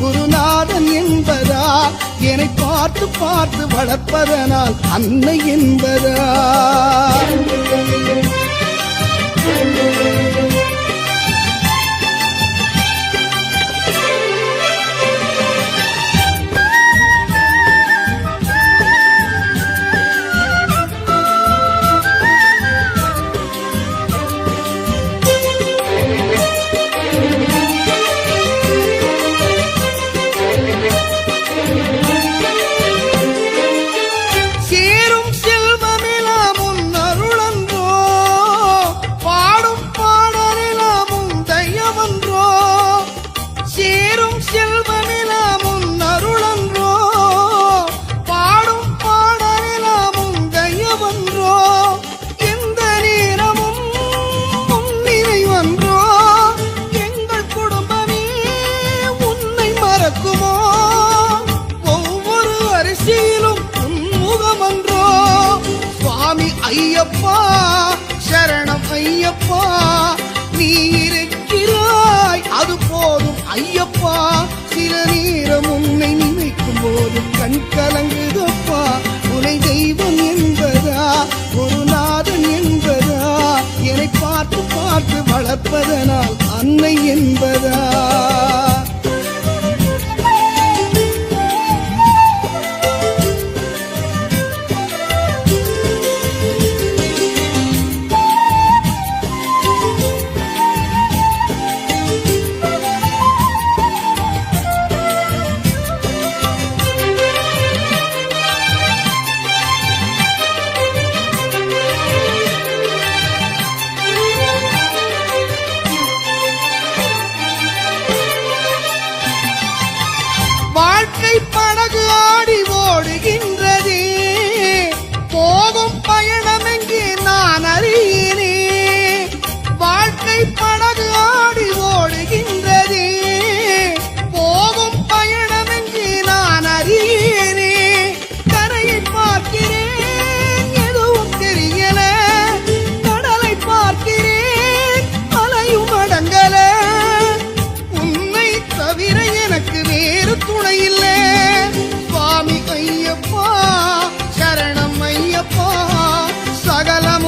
குருநாதன் என்பதா? என்னை பார்த்து பார்த்து வளர்ப்பதனால் அன்னை என்பதா? ஐயப்பா சரணம் ஐயப்பா நீ இருக்கிறாய் அது போதும் ஐயப்பா. சில நேரம் உன்னை நினைக்கும் போது கண் கலங்குதப்பா. உனை தெய்வம் என்பதா? ஒரு நாதன் என்பதா? என்னை பார்த்து பார்த்து வளர்ப்பதனால் அன்னை என்பதா? படகு ஆடி ஓடுகின்றது.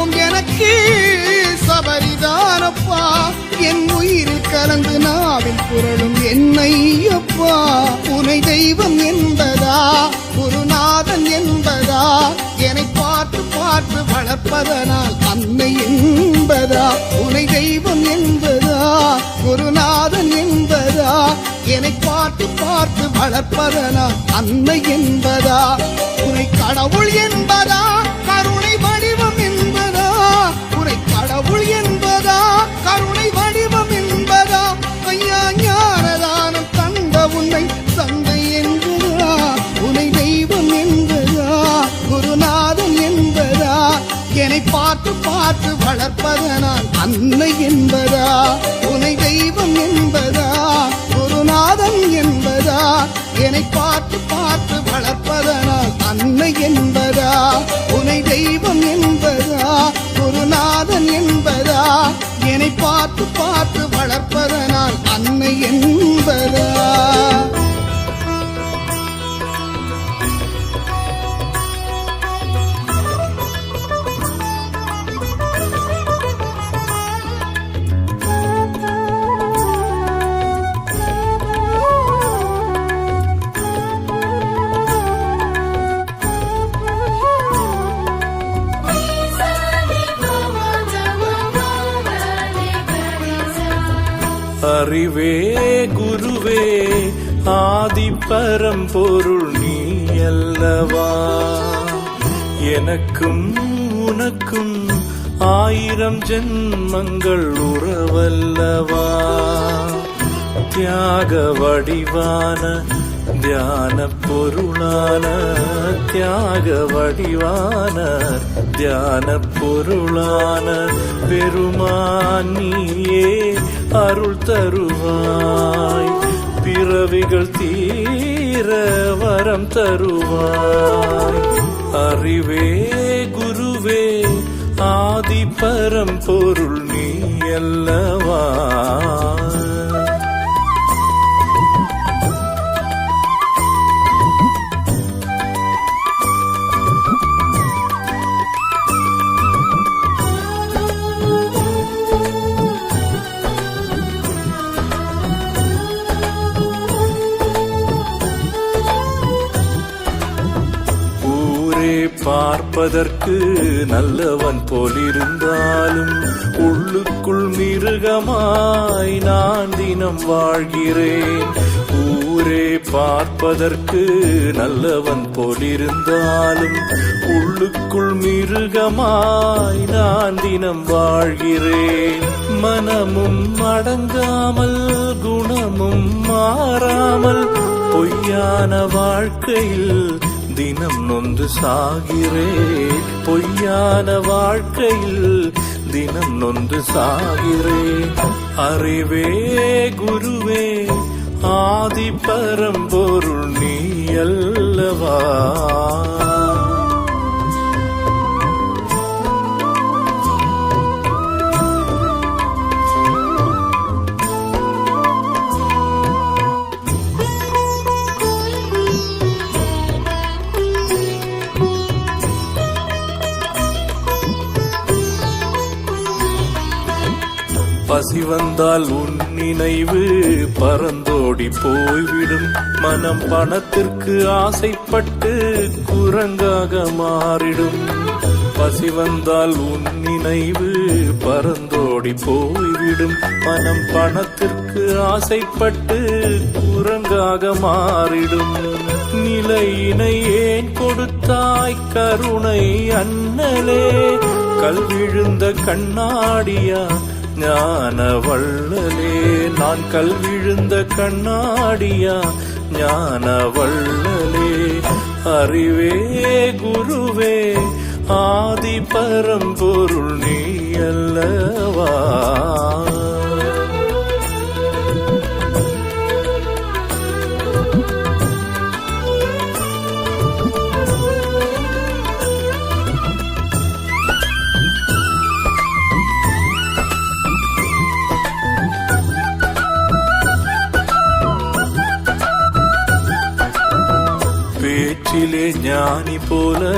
சகலமும் எனக்கு சபரிதானப்பா. என் உயிரில் கலந்து நாவில் புரளும் என்னை அப்பா உனை தெய்வம் என்பதா? குருநாதன் என்பதா? என்னை பார்த்து பார்த்து வளர்ப்பதனால் அன்னை என்பதா? உனை தெய்வம் என்பதா? குருநாதன் என்பதா? என்னை பார்த்து பார்த்து வளர்ப்பதனால் அன்னை என்பதா? உனை கடவுள் என்பதா? பார்த்து பார்த்து வளர்ப்பதனால் அன்னை என்பதா? துணை தெய்வம் என்பதா? குருநாதன் என்பதா? என்னை பார்த்து பார்த்து வளர்ப்பதனால் அன்னை என்பதா? துணை தெய்வம் என்பதா? குருநாதன் என்பதா? என்னை பார்த்து பார்த்து வளர்ப்பதனால் அன்னை என்பதா? ஆதி பரம்பொருள் நீ அல்லவா? எனக்கும் உனக்கும் ஆயிரம் ஜென்மங்கள் உறவல்லவா? தியாக வடிவான தியான பொருளான தியாக வடிவான தியான பொருளான பெருமான் நீயே அருள் தருவாய். பிறவிகள் தீர வரம் தருவாய். அறிவே குருவே ஆதி பரம்பொருள் நீ அல்லவா? பார்ப்பதற்கு நல்லவன் போலிருந்தாலும் உள்ளுக்குள் மிருகமாய் நான் தினம் வாழ்கிறேன். ஊரே பார்ப்பதற்கு நல்லவன் போலிருந்தாலும் உள்ளுக்குள் மிருகமாய் நான் தினம் வாழ்கிறேன். மனமும் அடங்காமல் குணமும் மாறாமல் பொய்யான வாழ்க்கையில் தினம் நொந்து சாகிறே. பொய்யான வாழ்க்கையில் தினம் நொந்து சாகிறே. அறிவே குருவே ஆதி பரம்பொருள் நீ அல்லவா? வந்தால் உன் நினைவு பறந்தோடி போய்விடும். மனம் பணத்திற்கு ஆசைப்பட்டு குரங்காக மாறிடும். பசி வந்தால் உன் நினைவு பறந்தோடி போய்விடும். மனம் பணத்திற்கு ஆசைப்பட்டு குரங்காக மாறிடும். நிலையினை ஏன் கொடுத்தாய் கருணை அண்ணலே? கல்விழுந்த கண்ணாடியா ஞான வள்ளலே நான் கல்விழுந்த கண்ணாடியா? ஞான வள்ளலே அறிவே குருவே ஆதி பரம்பொருள் நீ அல்லவா? ஞானி போல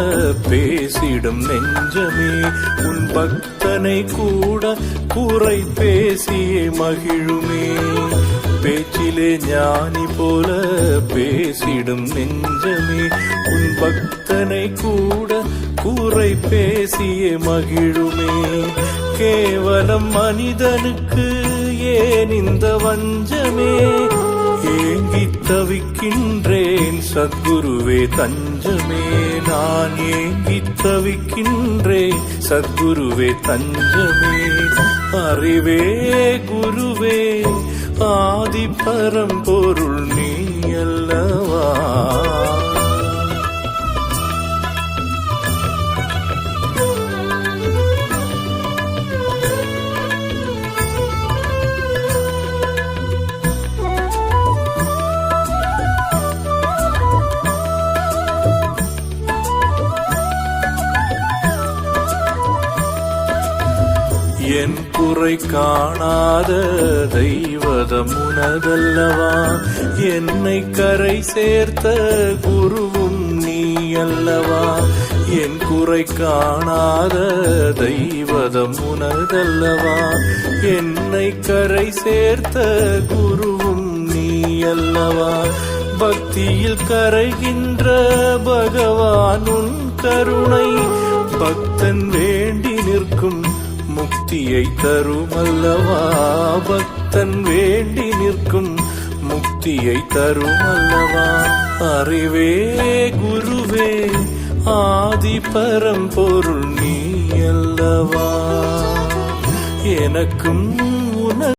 பேசிடும் நெஞ்சமே உன் பக்தனை கூட குறை பேசியே மகிழுமே. பேச்சிலே ஞானி போல பேசிடும் நெஞ்சமே உன் பக்தனை கூட கூரை பேசியே மகிழுமே. கேவலம் மனிதனுக்கு ஏன் இந்த வஞ்சமே? ஏங்கி தவிக்கின்றேன். சத்குருவே தஞ்சமே நான் ஏங்கி தவிக்கின்றேன். சத்குருவே தஞ்சமே அறிவே குருவே ஆதி பரம்பொருள் நீ அல்லவா? குறை காணாத தெய்வதம் உனதல்லவா என்னை கரை சேர்த்த குருவும் நீ அல்லவா என் குறை காணாத தெய்வதம் உனதல்லவா என்னை கரை சேர்த்த குருவும் நீ அல்லவா பக்தியில் கரைகின்ற பகவான் உன் கருணை பக்தன் வேண்டி நிற்கும் முக்தியை தருமல்லவா? பக்தன் வேண்டி நிற்கும் முக்தியை தருமல்லவா? அறிவே குருவே ஆதி பரம்பொருள் நீ அல்லவா? எனக்கும்